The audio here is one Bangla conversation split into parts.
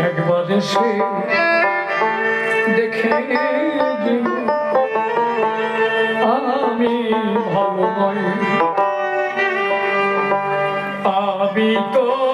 একবার সে দেখে আমি ভালো নয় আমি তো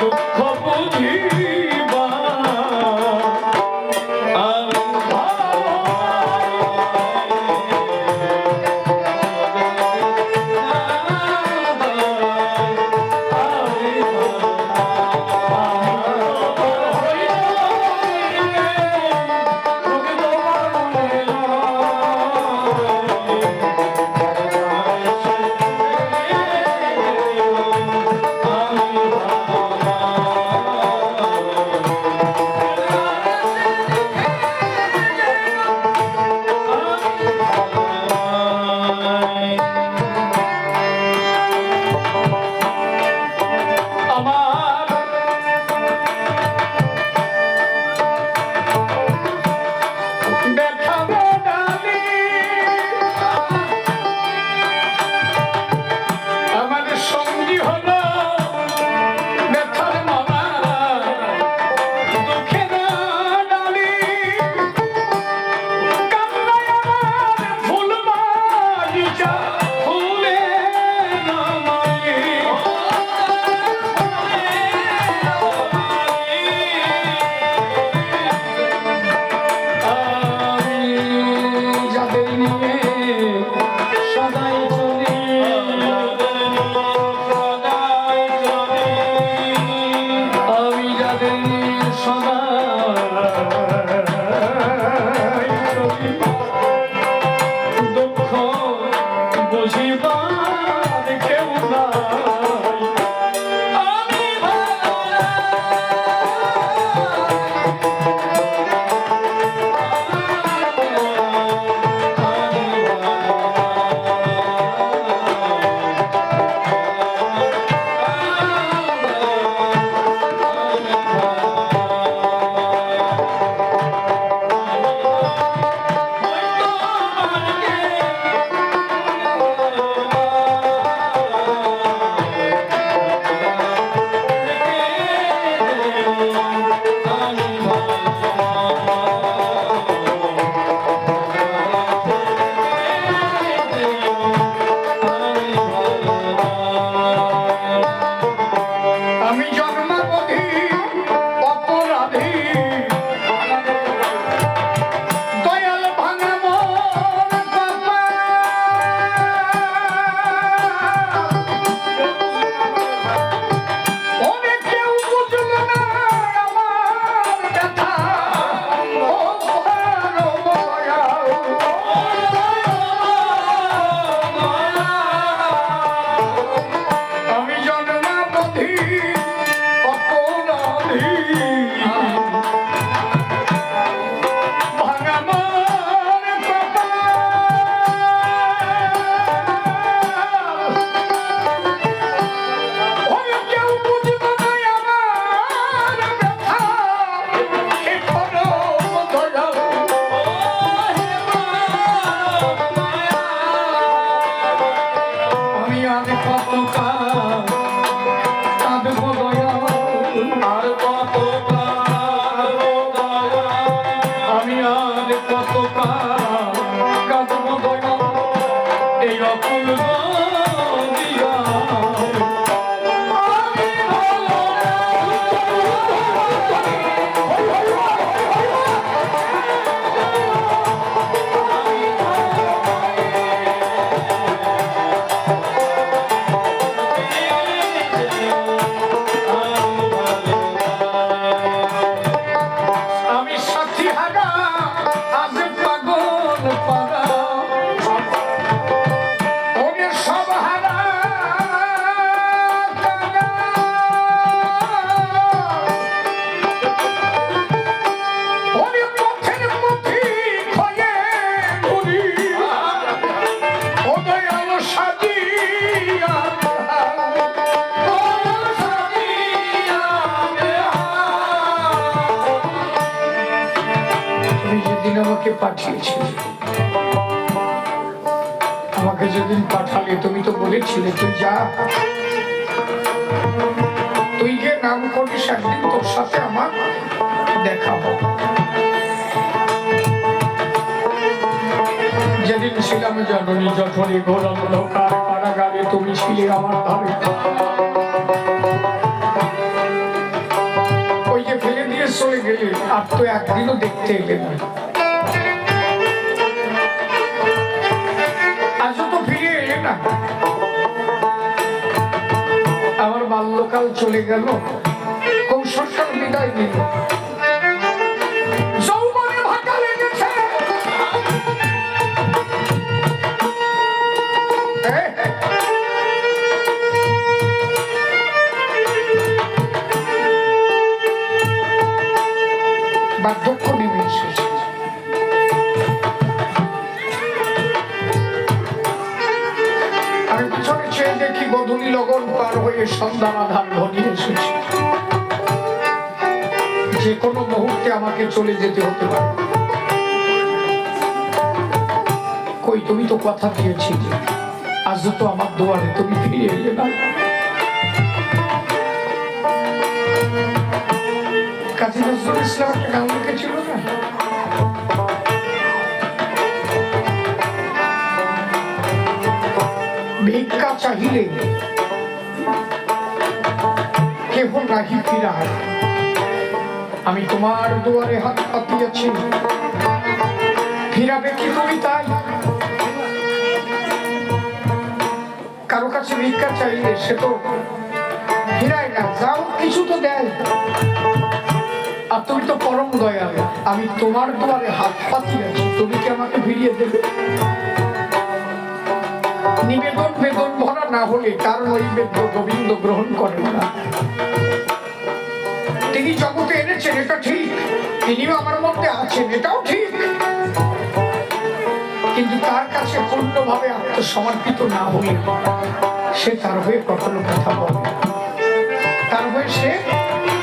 中国妇女 আমাকে পাঠিয়েছিলে। আমাকে যেদিন পাঠালে, তুমি তো বলেছিলে, তুই যা। তুই গিয়ে নাম করিস, একদিন তোর সাথে আমার দেখা হবে। যেদিন ছিলাম জননী জঠরে ঘোর অন্ধকার, কারাগারে তুমি ছিলে আমার ধারে। ওই যে ফেলে দিয়ে চলে গেলে, আর তো একদিনও দেখতে এলে না। চলে গেল। কৌশলকাল বিদায় চেয়ে দেখি গধূলি লগন পার হয়ে সন্ধ্যা চলে যেতে হতে পারে। কই, তুমি তো কথা দিয়েছিলে। আজ তো আমার দোয়ারে তুমি ফিরে এলে না। কাজী নজরুল ইসলাম একটা ভিক্ষা চাহিলে কেহ নাহি ফিরায়। আমি তোমার দুয়ারে হাত পাতিয়েছি। ফিরাবে কি তুমি তাই? কারও কাছে ভিক্ষা চাইলে সে তো ফিরায় না, যাও, কিছু তো দেয়। আর তুমি তো পরম দয়াল, আমি তোমার দুয়ারে হাত পাতিয়েছি, তুমি কি আমাকে ফিরিয়ে দেবে? নিবেদন বেদন ভরা না হলে কার নৈবেদ্য গোবিন্দ গ্রহণ করেন না। তিনি জগতে এনেছেন এটা ঠিক। তিনিও আমার মধ্যে আছেন, এটাও ঠিক। কিন্তু তার কাছে পূর্ণভাবে আত্মসমর্পিত না হলে সে তার হয়ে কখনো কথা বলে তার হয়ে সে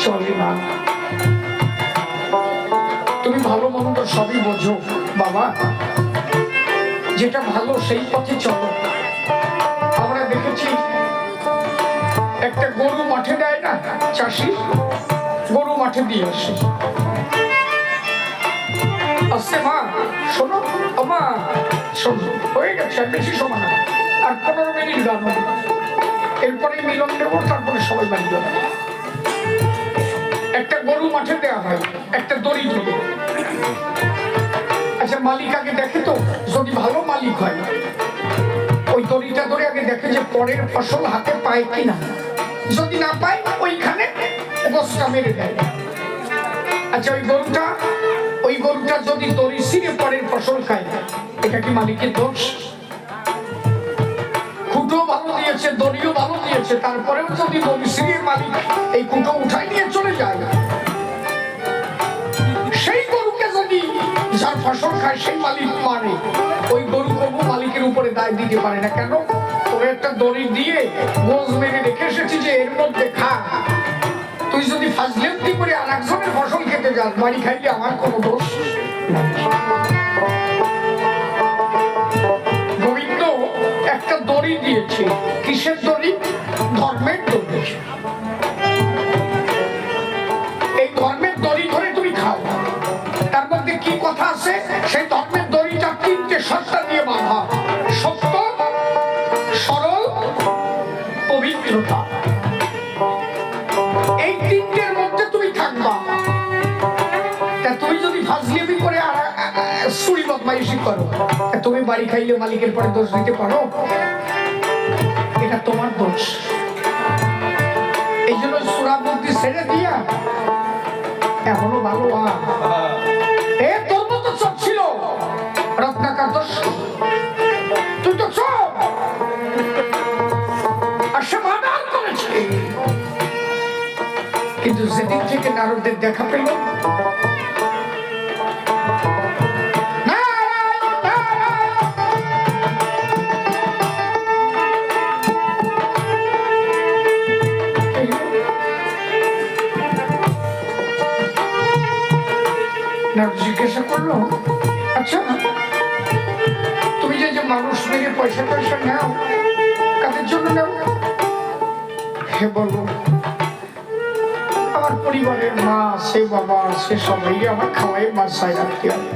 চলে না। তুমি ভালো মন্দ সবই বোঝো, বাবা। যেটা ভালো সেই পথে চলো। আমরা দেখেছি, একটা গরু মাঠে দেয় না, চাষি? মাঠে দিয়ে আসে। আসছে মা, শোনো, ও মা, শোনো, হয়ে গেছে বেশি সময় না আর পনেরো মিনিট গান হবে। এরপরে মিলন দেবো, তারপরে সবাই বাড়ি যাবে। একটা গরু মাঠে দেওয়া হয়, একটা দড়ি ধরে আচ্ছা মালিক আগে দেখে তো, যদি ভালো মালিক হয়। ওই দড়িটা ধরে আগে দেখে যে পরের ফসল হাতে পায় কিনা। যদি না পায় বস্তা মেরে দেয় আচ্ছা ওই গরুটা ওই গরুটা যদি দড়ি ছিঁড়ে পরের ফসল খায়, এটা কি মালিকের দোষ? ওই গরু মালিকের উপরে দায় দিতে পারে না। কেন? তোর একটা দড়ি দিয়ে গোজ মেরে রেখে এসেছি যে এর মধ্যে খা। তুই যদি ফাজলেন্তি করে আর একজনের ফসল খেতে যাস, বাড়ি খাইলে আমার কোনো দোষ গোবিন্দ একটা দড়ি দিয়েছে। কিসের দড়ি? ধর্মের দড়ি। এই ধর্মের দড়ি ধরে তুমি খাও। তার মধ্যে কি কথা আছে? সেই ধর্মের দড়িটা তিনটে সত্তা দিয়ে বাঁধা। এই তিনটের মধ্যে তুমি থাকবা। তা তুমি যদি ফাজলিমি করে আর সুরি বদমাইশি করো তুমি বাড়ি খাইলে মালিকের পরে দোষ দিতে পারো? এটা তোমার দোষ। এই জন্য সুরা বুদ্ধি ছেড়ে দিয়া এখনও ভালো এ, তোর মতো চোখ ছিল। রত্নাকার দোষ কিন্তু সেদিন থেকে নারদের দেখা পেল। জিজ্ঞাসা করল আচ্ছা তুমি যে যে মানুষ মেরে পয়সা পয়সা নাও, কাদের জন্য নাও হে বলব আমার পরিবারের মা, সে বাবা, সে সবাই আমার খাওয়াই বাসায় রাখতে হবে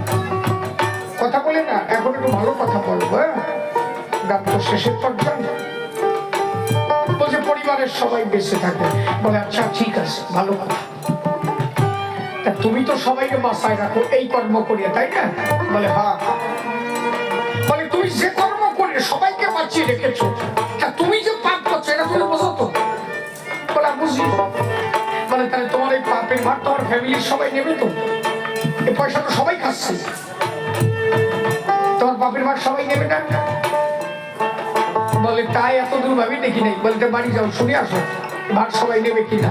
কথা বলে না, এখন একটু ভালো কথা বলব হ্যাঁ? গান তো শেষের পর্যায়ে। বলছে, পরিবারের সবাই বেঁচে থাকে বলে আচ্ছা ঠিক আছে, ভালো কথা। তা তুমি তো সবাইকে বাসায় রাখো, এই কর্ম করিয়া, তাই না? বলে হ্যাঁ। বলে, তুমি যে কর্ম করে সবাইকে বাঁচিয়ে রেখেছো ফ্যামিলির সবাই নেবে তো। পয়সা তো সবাই খাচ্ছে। তোমার বাপের ভাগ সবাই নেবে না? বলে, তাই এত দূর ভাবি নাই। বলতে বাড়ি যাও, শুনে আসো সবাই নেবে কিনা?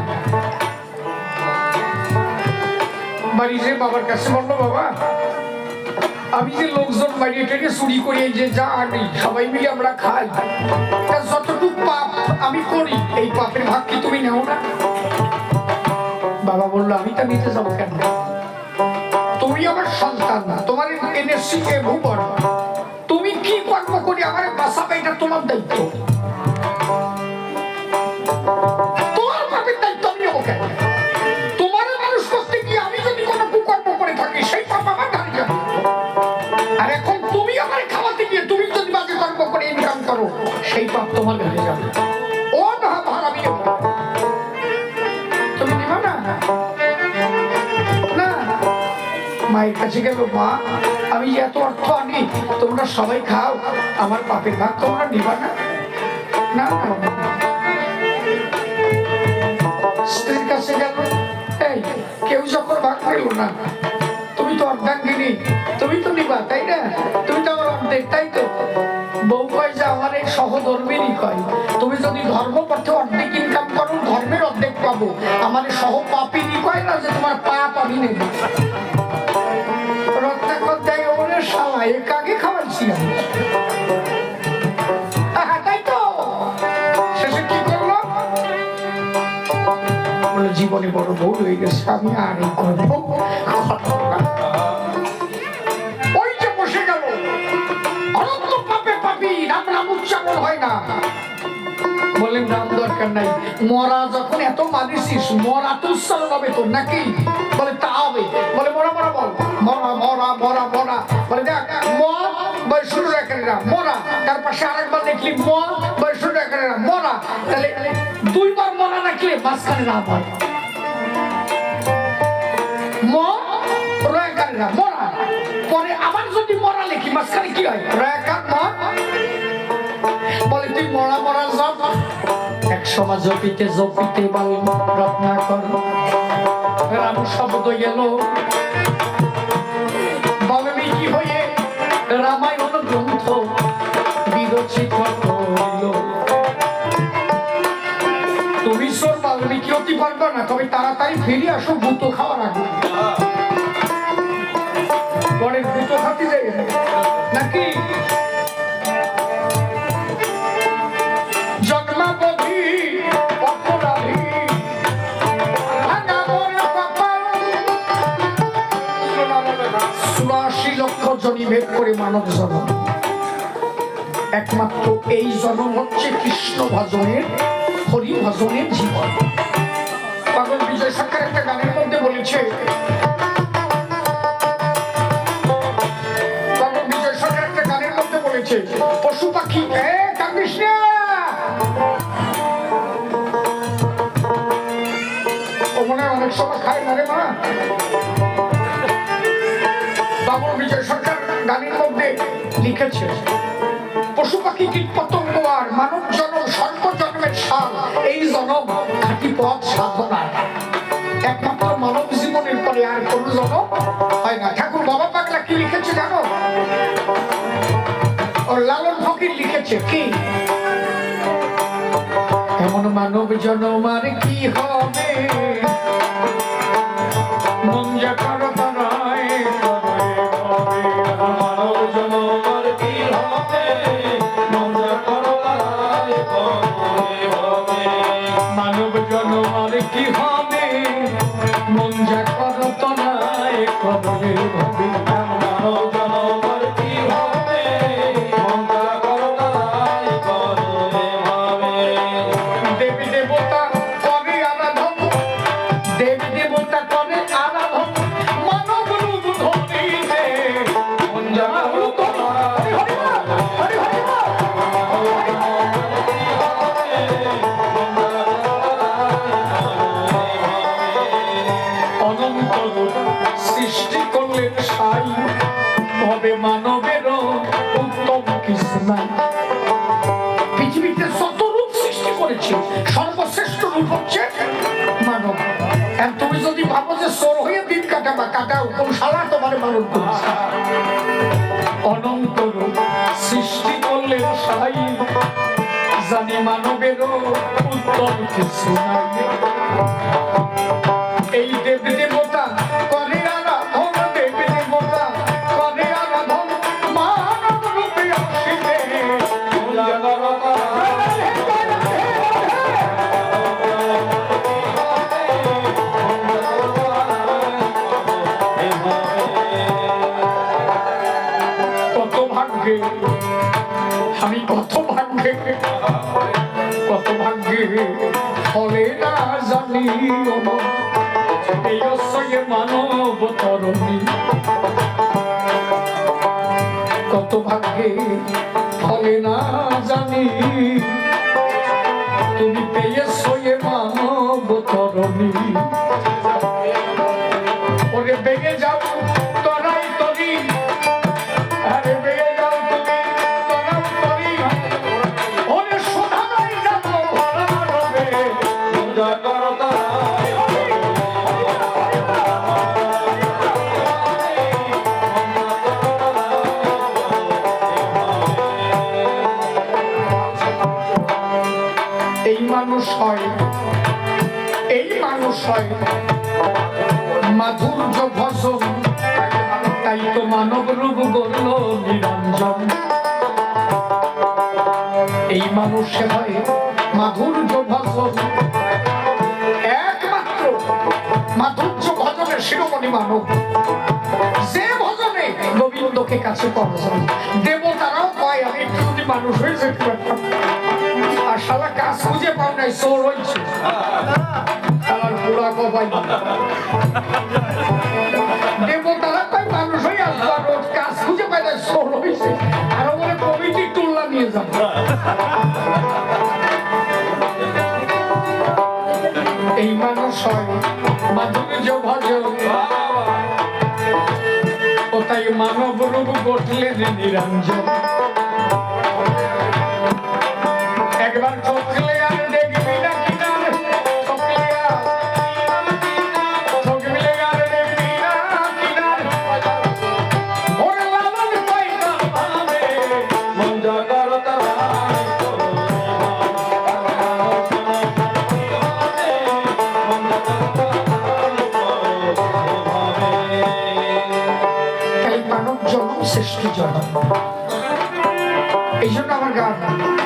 বাড়ি যে বাবার কাছে বলল, বাবা, আমি যে লোকজন বাড়িয়ে টেনে চুরি করি যে যা আনি, সবাই মিলে আমরা খাই। যতটুকু পাপ আমি করি, এই পাপের ভাগ কি তুমি নেও না? বাবা বলল, আমি তা নিতে যাব কেন? তুমি আমার সন্তান না, তোমার এনএসসি কে ভূপর তুমি কি কর্ম করি আমার বাসা এটা তোমার দায়িত্ব? কাছে গেল, মা, আমি যে এত অর্থ আনি, তোমরা সবাই খাও। আমার পাপের ভাগ তোমরা নিবা না। কেউ ভাগ না, তুমি তো তুমি তো নিবা, তাই না? তুমি তো আমার অর্ধেক, তাই তো? কয় যে কয়, তুমি যদি ধর্ম পথে অর্ধেক ইনকাম করো, ধর্মের অর্ধেক পাবো। আমার সহ পাপিনী কয় না যে তোমার পাপ আমি নেব? কাকে জীবনে বড় ভুল হয়ে গেছে, আমি আর এই করব ওই যে বসে গেল। অনন্ত পাপে পাপি নাম নাম উচ্চারণ হয় না। নাম দরকার নাই। মরা যখন এত মানিসিস মরা তো উচ্চারণ হবে তোর নাকি? বলে, তা হবে। বলে, মরা মরা বল। মরা মরা মরা। বলে, দেখ ম বলে শুরু রেখে না মরা। তার পাশে আরেকবার দেখলি ম বলে শুরু রেখে না মরা। তাহলে দুইবার মরা রাখলে মাঝখানে না হয়। ম পরে যদি কি হয়? ম বলে, তুই জপ। এক বল শব্দ গেল বাল্মীকি অতি না, তবে তাড়াতাড়ি ফিরে আসো, ভূত খাওয়ার আগে। পরে ভূত খাতে নাকি? একমাত্র এই জন্ম হচ্ছে কৃষ্ণ ভজনের, হরি ভজনের জীবন। গানের মধ্যে বলেছে। বিজয় সরকার একটা গানের মধ্যে বলেছে, পশু পাখি কান্দিস অনেক সময় খায় না রে মা। বাবুল বিজয় সরকার গানের মধ্যে লিখেছে, পশু পাখি কীট পতঙ্গ আর মানব জনম সর্ব জন্মের সাল এই জনম খাঁটি পথ সাধনা একমাত্র মানব জীবনের পরে আর কোন জন হয় না। ঠাকুর বাবা পাগলা কি লিখেছে জানো? ও লালন ফকির লিখেছে। কি? এমন মানব জনম কি হবে? মন যা জনম ভাবো যে সোর হয়ে দিন কাটাবা কাটাও কোন শালা তোমার মানুষ অনন্ত সৃষ্টি করলেন সাই। জানি মানবেরও উত্তম কিছু নাই। এই দেব জানি এই অসয়ে মানব তরণী কত ভাগ্যে ফলে না জানি তুমি পেয়েছ এ মানব তরণী ওরে বেগে যাও হয়। এই মানুষ হয়। মাধুর্য ভজন। তাই তো মানব রূপ বলল নিরঞ্জন। এই মানুষে হয় মাধুর্য ভজন। একমাত্র মাধুর্য ভজনের শিরোমণি মানব। যে ভজনে গোবিন্দকে কাছে পাওয়া যায়। দেবতারাও কয় আমি মানুষ হয়ে যেতে পারতাম। শালা কাজ খুঁজে পাও নাই, চোর হয়েছে শালার পুরা কবাই দেবতারা কয়, মানুষ হয়ে আসবা রোজ কাজ খুঁজে পাই নাই, চোর হয়েছে আর বলে কমিটি তুলনা নিয়ে যাব এই মানুষ হয় মাধুর্য ভজন, ও তাই মানব রূপ গঠলেন নিরঞ্জন। এই জন্য আমার গান।